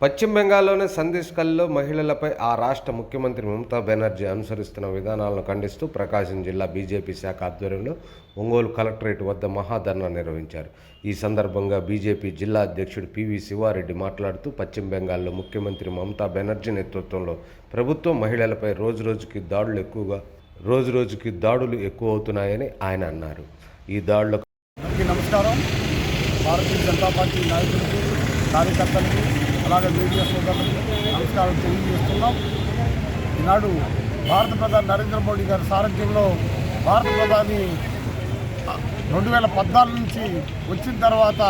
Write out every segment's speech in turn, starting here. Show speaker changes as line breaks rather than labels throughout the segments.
పశ్చిమ బెంగాల్లోని సందేశ్కల్లో మహిళలపై ఆ రాష్ట్ర ముఖ్యమంత్రి మమతా బెనర్జీ అనుసరిస్తున్న విధానాలను ఖండిస్తూ ప్రకాశం జిల్లా బీజేపీ శాఖ ఆధ్వర్యంలో ఒంగోలు కలెక్టరేట్ వద్ద మహాధర్నా నిర్వహించారు. ఈ సందర్భంగా బీజేపీ జిల్లా అధ్యక్షుడు పివి శివారెడ్డి మాట్లాడుతూ పశ్చిమ బెంగాల్లో ముఖ్యమంత్రి మమతా బెనర్జీ నేతృత్వంలో ప్రభుత్వం మహిళలపై రోజురోజుకి దాడులు ఎక్కువగా రోజురోజుకి దాడులు ఎక్కువ అవుతున్నాయని ఆయన అన్నారు. ఈ దాడులకు
నమస్కారం. భారతీయ జనతా పార్టీ నాయకులకి కార్యకర్తలకి అలాగే మీడియా సోదరులకి నమస్కారం తెలియజేస్తున్నాం. ఈనాడు భారత ప్రధాని నరేంద్ర మోడీ గారి సారథ్యంలో భారత ప్రధాని రెండు వేల పద్నాలుగు నుంచి వచ్చిన తర్వాత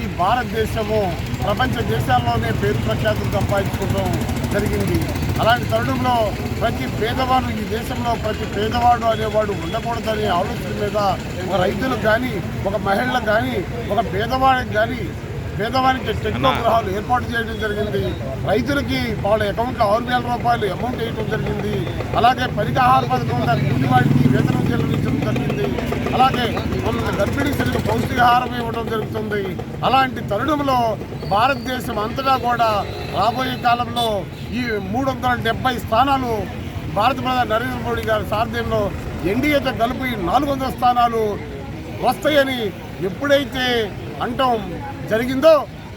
ఈ భారతదేశము ప్రపంచ దేశాల్లోనే పేరు ప్రఖ్యాతులు సంపాదించుకోవడం జరిగింది. అలాంటి తరుణంలో ప్రతి పేదవాడు ఈ దేశంలో ప్రతి పేదవాడు అనేవాడు ఉండకూడదనే ఆలోచన మీద ఒక రైతులకు కానీ ఒక మహిళలకు కానీ ఒక పేదవాడికి కానీ పేదవారికి టెక్నో గృహాలు ఏర్పాటు చేయడం జరిగింది. రైతులకి వాళ్ళ అకౌంట్లో ఆరు వేల రూపాయలు అమౌంట్ వేయడం జరిగింది. అలాగే పరిగాహార పథకం కూలి వాడికి వేతనం చెల్లించడం జరిగింది. అలాగే గర్భిణీ స్త్రీలకు పౌష్టికాహారం ఇవ్వడం జరుగుతుంది. అలాంటి తరుణంలో భారతదేశం అంతటా కూడా రాబోయే కాలంలో ఈ మూడు వందల డెబ్బై స్థానాలు భారత ప్రధాని నరేంద్ర మోడీ గారి సారథ్యంలో ఎన్డీఏతో కలిపి నాలుగు వందల స్థానాలు వస్తాయని ఎప్పుడైతే అంటాం జరిగిందో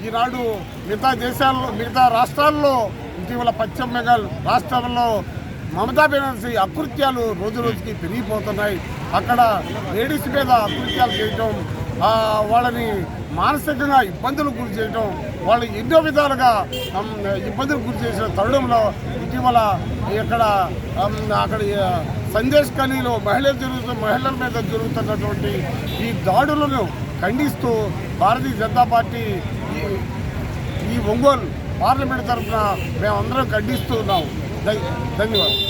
ఈనాడు మిగతా దేశాల్లో మిగతా రాష్ట్రాల్లో ఇటీవల పశ్చిమ బెంగాల్ రాష్ట్రంలో మమతా బెనర్జీ అకృత్యాలు రోజు రోజుకి పెరిగిపోతున్నాయి. అక్కడ లేడీస్ మీద అకృత్యాలు చేయటం వాళ్ళని మానసికంగా ఇబ్బందులు గురి చేయటం వాళ్ళు ఎన్నో విధాలుగా ఇబ్బందులు గురి చేసిన తరుణంలో ఇటీవల ఇక్కడ అక్కడ సందేశ్ కనీలో మహిళలు జరుగుతున్న మహిళల మీద జరుగుతున్నటువంటి ఈ దాడులను ఖండిస్తూ భారతీయ జనతా పార్టీ ఈ ఈ ఒంగోలు పార్లమెంట్ తరఫున మేమందరం ఖండిస్తూ ఖండిస్తున్నాం ధన్యవాదాలు.